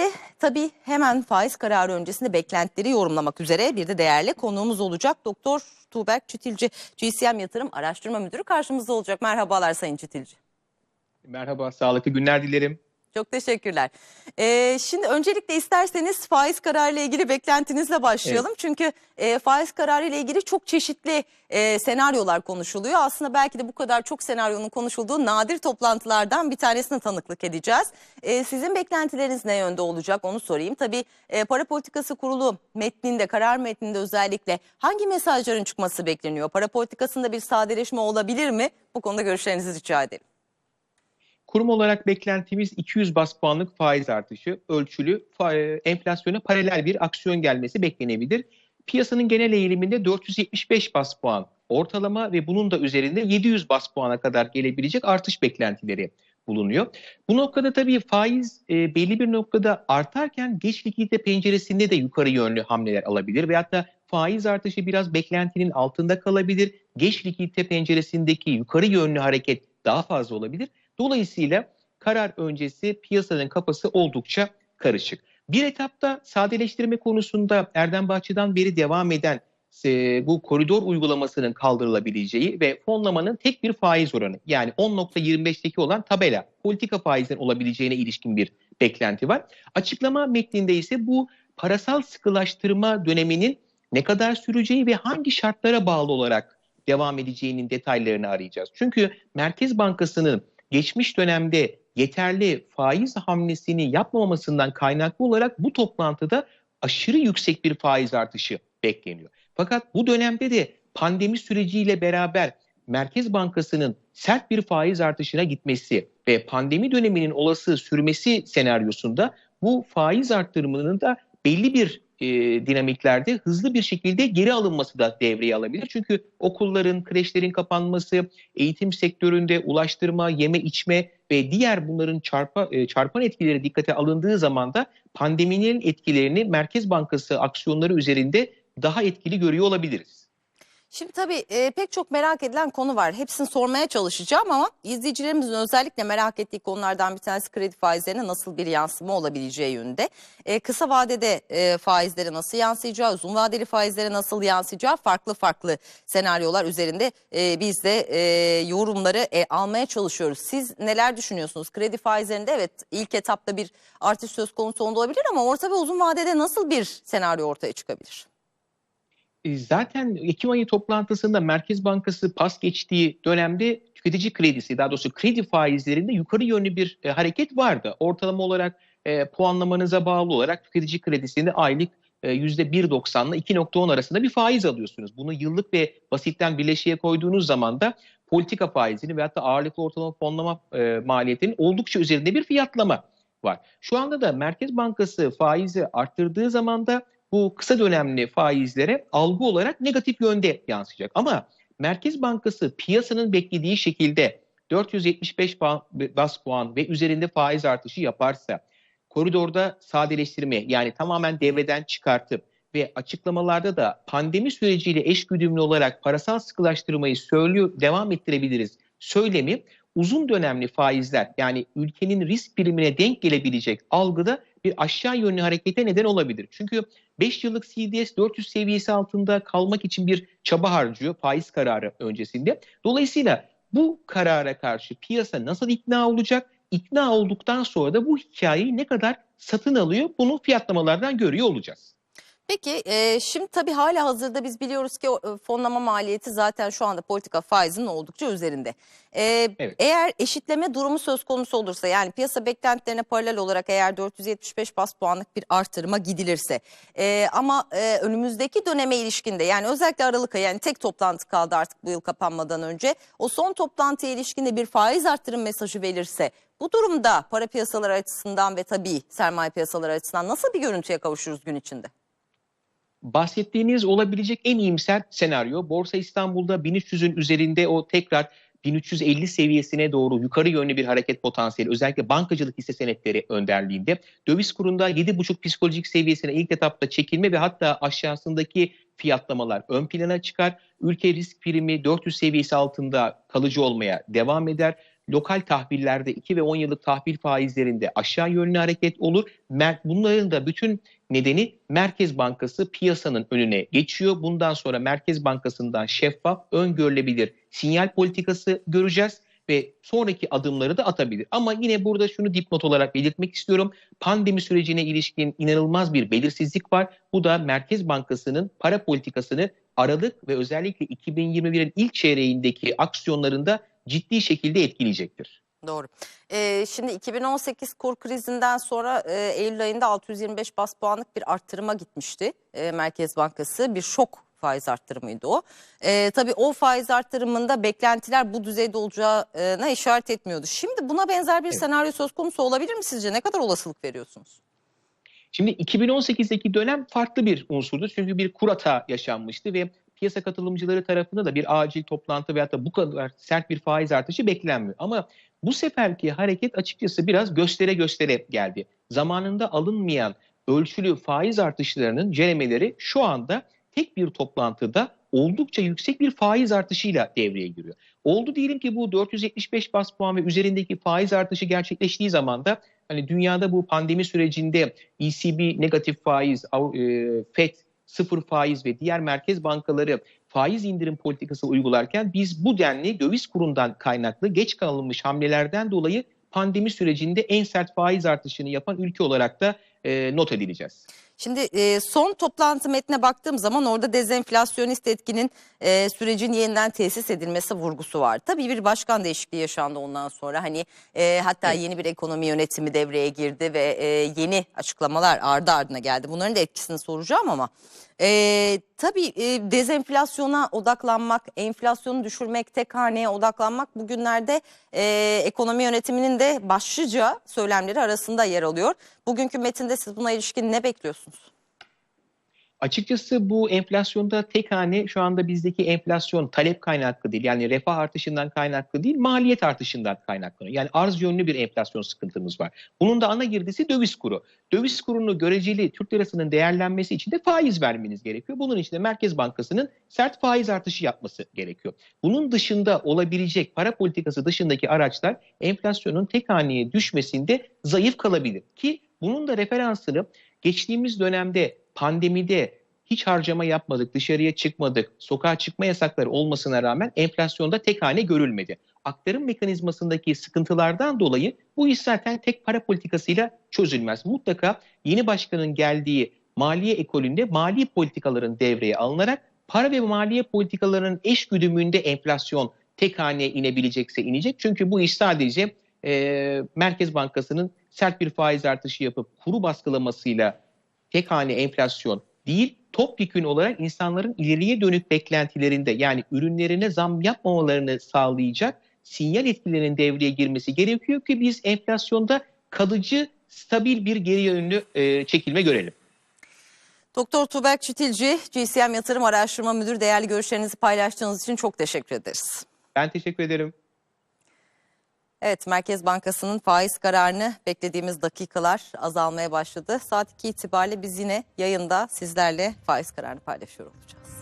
de tabii hemen faiz kararı öncesinde beklentileri yorumlamak üzere bir de değerli konuğumuz olacak. Doktor Tuğberk Çitilci, GCM Yatırım Araştırma Müdürü karşımızda olacak. Merhabalar Sayın Çitilci. Merhaba, sağlıklı günler dilerim. Çok teşekkürler. Ee, şimdi öncelikle isterseniz faiz kararı ile ilgili beklentinizle başlayalım. Evet. Çünkü e, faiz kararı ile ilgili çok çeşitli e, senaryolar konuşuluyor. Aslında belki de bu kadar çok senaryonun konuşulduğu nadir toplantılardan bir tanesine tanıklık edeceğiz. E, sizin beklentileriniz ne yönde olacak onu sorayım. Tabii e, para politikası kurulu metninde, karar metninde özellikle hangi mesajların çıkması bekleniyor? Para politikasında bir sadeleşme olabilir mi? Bu konuda görüşlerinizi rica edelim. Kurum olarak beklentimiz 200 bas puanlık faiz artışı, ölçülü, fa- enflasyona paralel bir aksiyon gelmesi beklenebilir. Piyasanın genel eğiliminde 475 bas puan ortalama ve bunun da üzerinde 700 bas puana kadar gelebilecek artış beklentileri bulunuyor. Bu noktada tabii faiz e, belli bir noktada artarken geç likidite penceresinde de yukarı yönlü hamleler alabilir veyahut da faiz artışı biraz beklentinin altında kalabilir. Geç likidite penceresindeki yukarı yönlü hareket daha fazla olabilir. Dolayısıyla karar öncesi piyasanın kafası oldukça karışık. Bir etapta sadeleştirme konusunda Erdem Bahçı'dan beri devam eden e, bu koridor uygulamasının kaldırılabileceği ve fonlamanın tek bir faiz oranı yani 10.25'teki olan tabela politika faizinin olabileceğine ilişkin bir beklenti var. Açıklama metninde ise bu parasal sıkılaştırma döneminin ne kadar süreceği ve hangi şartlara bağlı olarak devam edeceğinin detaylarını arayacağız. Çünkü Merkez Bankası'nın geçmiş dönemde yeterli faiz hamlesini yapmamasından kaynaklı olarak bu toplantıda aşırı yüksek bir faiz artışı bekleniyor. Fakat bu dönemde de pandemi süreciyle beraber Merkez Bankası'nın sert bir faiz artışına gitmesi ve pandemi döneminin olası sürmesi senaryosunda bu faiz arttırımının da belli bir e, dinamiklerde hızlı bir şekilde geri alınması da devreye alabilir. Çünkü okulların, kreşlerin kapanması, eğitim sektöründe ulaştırma, yeme içme ve diğer bunların çarpa, e, çarpan etkileri dikkate alındığı zaman da pandeminin etkilerini Merkez Bankası aksiyonları üzerinde daha etkili görüyor olabiliriz. Şimdi tabii e, pek çok merak edilen konu var. Hepsini sormaya çalışacağım ama izleyicilerimizin özellikle merak ettiği konulardan bir tanesi kredi faizlerine nasıl bir yansıma olabileceği yönünde. E, kısa vadede e, faizlere nasıl yansıyacağı, uzun vadeli faizlere nasıl yansıyacağı farklı farklı senaryolar üzerinde e, biz de e, yorumları e, almaya çalışıyoruz. Siz neler düşünüyorsunuz? Kredi faizlerinde evet ilk etapta bir artış söz konusu olabilir ama orta ve uzun vadede nasıl bir senaryo ortaya çıkabilir? E, Zaten Ekim ayı toplantısında Merkez Bankası pas geçtiği dönemde tüketici kredisi, daha doğrusu kredi faizlerinde yukarı yönlü bir e, hareket vardı. Ortalama olarak e, puanlamanıza bağlı olarak tüketici kredisinde aylık e, %1.90 ile 2.10 arasında bir faiz alıyorsunuz. Bunu yıllık ve basitten birleşiğe koyduğunuz zaman da politika faizini veyahut da ağırlıklı ortalama fonlama e, maliyetinin oldukça üzerinde bir fiyatlama var. Şu anda da Merkez Bankası faizi arttırdığı zaman da bu kısa dönemli faizlere algı olarak negatif yönde yansıyacak. Ama Merkez Bankası piyasanın beklediği şekilde 475 puan, bas puan ve üzerinde faiz artışı yaparsa koridorda sadeleştirme yani tamamen devreden çıkartıp ve açıklamalarda da pandemi süreciyle eşgüdümlü olarak parasal sıkılaştırmayı söylüyor, devam ettirebiliriz söylemi uzun dönemli faizler yani ülkenin risk primine denk gelebilecek algıda bir aşağı yönlü harekete neden olabilir. Çünkü 5 yıllık CDS 400 seviyesi altında kalmak için bir çaba harcıyor faiz kararı öncesinde. Dolayısıyla bu karara karşı piyasa nasıl ikna olacak? İkna olduktan sonra da bu hikayeyi ne kadar satın alıyor bunu fiyatlamalardan görüyor olacağız. Peki e, şimdi tabii hala hazırda biz biliyoruz ki o, e, fonlama maliyeti zaten şu anda politika faizinin oldukça üzerinde. E, Evet. Eğer eşitleme durumu söz konusu olursa yani piyasa beklentilerine paralel olarak eğer 475 bas puanlık bir artırıma gidilirse e, ama e, önümüzdeki döneme ilişkinde yani özellikle Aralık ayı yani tek toplantı kaldı artık bu yıl kapanmadan önce o son toplantıya ilişkinde bir faiz artırım mesajı verirse bu durumda para piyasaları açısından ve tabii sermaye piyasaları açısından nasıl bir görüntüye kavuşuruz gün içinde? Bahsettiğiniz olabilecek en iyimser senaryo Borsa İstanbul'da 1300'ün üzerinde o tekrar 1350 seviyesine doğru yukarı yönlü bir hareket potansiyeli özellikle bankacılık hisse senetleri önderliğinde döviz kurunda 7,5 psikolojik seviyesine ilk etapta çekilme ve hatta aşağısındaki fiyatlamalar ön plana çıkar. Ülke risk primi 400 seviyesi altında kalıcı olmaya devam eder. lokal tahvillerde 2 ve 10 yıllık tahvil faizlerinde aşağı yönlü hareket olur. Bunların da bütün nedeni Merkez Bankası piyasanın önüne geçiyor. Bundan sonra Merkez Bankası'ndan şeffaf, öngörülebilir sinyal politikası göreceğiz ve sonraki adımları da atabilir. Ama yine burada şunu dipnot olarak belirtmek istiyorum. Pandemi sürecine ilişkin inanılmaz bir belirsizlik var. Bu da Merkez Bankası'nın para politikasını Aralık ve özellikle 2021'in ilk çeyreğindeki aksiyonlarında ciddi şekilde etkileyecektir. Doğru. Ee, şimdi 2018 kur krizinden sonra e, Eylül ayında 625 bas puanlık bir arttırıma gitmişti e, Merkez Bankası. Bir şok faiz arttırımıydı o. E, tabii o faiz arttırımında beklentiler bu düzeyde olacağına işaret etmiyordu. Şimdi buna benzer bir Evet. senaryo söz konusu olabilir mi sizce? Ne kadar olasılık veriyorsunuz? Şimdi 2018'deki dönem farklı bir unsurdu. Çünkü bir kur hata yaşanmıştı ve piyasa katılımcıları tarafında da bir acil toplantı veyahut da bu kadar sert bir faiz artışı beklenmiyor. Ama bu seferki hareket açıkçası biraz göstere göstere geldi. Zamanında alınmayan ölçülü faiz artışlarının ceremeleri şu anda tek bir toplantıda oldukça yüksek bir faiz artışıyla devreye giriyor. Oldu diyelim ki bu 475 bas puan ve üzerindeki faiz artışı gerçekleştiği zaman da hani dünyada bu pandemi sürecinde ECB negatif faiz, e, FED sıfır faiz ve diğer merkez bankaları faiz indirim politikası uygularken biz bu denli döviz kurundan kaynaklı geç kalınmış hamlelerden dolayı pandemi sürecinde en sert faiz artışını yapan ülke olarak da e, not edileceğiz. Şimdi e, son toplantı metnine baktığım zaman orada dezenflasyonist etkinin e, sürecin yeniden tesis edilmesi vurgusu var. Tabii bir başkan değişikliği yaşandı ondan sonra. Hani e, hatta Evet. yeni bir ekonomi yönetimi devreye girdi ve e, yeni açıklamalar ardı ardına geldi. Bunların da etkisini soracağım ama e, tabii e, dezenflasyona odaklanmak, enflasyonu düşürmek, tek haneye odaklanmak bugünlerde e, ekonomi yönetiminin de başlıca söylemleri arasında yer alıyor. Bugünkü metinde siz buna ilişkin ne bekliyorsunuz? Açıkçası bu enflasyonda tek hane şu anda bizdeki enflasyon talep kaynaklı değil. Yani refah artışından kaynaklı değil, maliyet artışından kaynaklanıyor. Yani arz yönlü bir enflasyon sıkıntımız var. Bunun da ana girdisi döviz kuru. Döviz kurunu göreceli Türk lirasının değerlenmesi için de faiz vermeniz gerekiyor. Bunun için de Merkez Bankası'nın sert faiz artışı yapması gerekiyor. Bunun dışında olabilecek para politikası dışındaki araçlar enflasyonun tek haneye düşmesinde zayıf kalabilir. Ki bunun da referansını geçtiğimiz dönemde pandemide hiç harcama yapmadık, dışarıya çıkmadık, sokağa çıkma yasakları olmasına rağmen enflasyonda tek hane görülmedi. Aktarım mekanizmasındaki sıkıntılardan dolayı bu iş zaten tek para politikasıyla çözülmez. Mutlaka yeni başkanın geldiği maliye ekolünde mali politikaların devreye alınarak para ve maliye politikalarının eş güdümünde enflasyon tek haneye inebilecekse inecek. Çünkü bu iş sadece e, Merkez Bankası'nın sert bir faiz artışı yapıp kuru baskılamasıyla tek hane enflasyon değil, topyekün olarak insanların ileriye dönük beklentilerinde yani ürünlerine zam yapmamalarını sağlayacak sinyal etkilerinin devreye girmesi gerekiyor ki biz enflasyonda kalıcı, stabil bir geri yönlü e, çekilme görelim. Doktor Tuğberk Çitilci, GCM Yatırım Araştırma Müdürü değerli görüşlerinizi paylaştığınız için çok teşekkür ederiz. Ben teşekkür ederim. Evet, Merkez Bankası'nın faiz kararını beklediğimiz dakikalar azalmaya başladı. Saat 2 itibariyle biz yine yayında sizlerle faiz kararını paylaşıyor olacağız.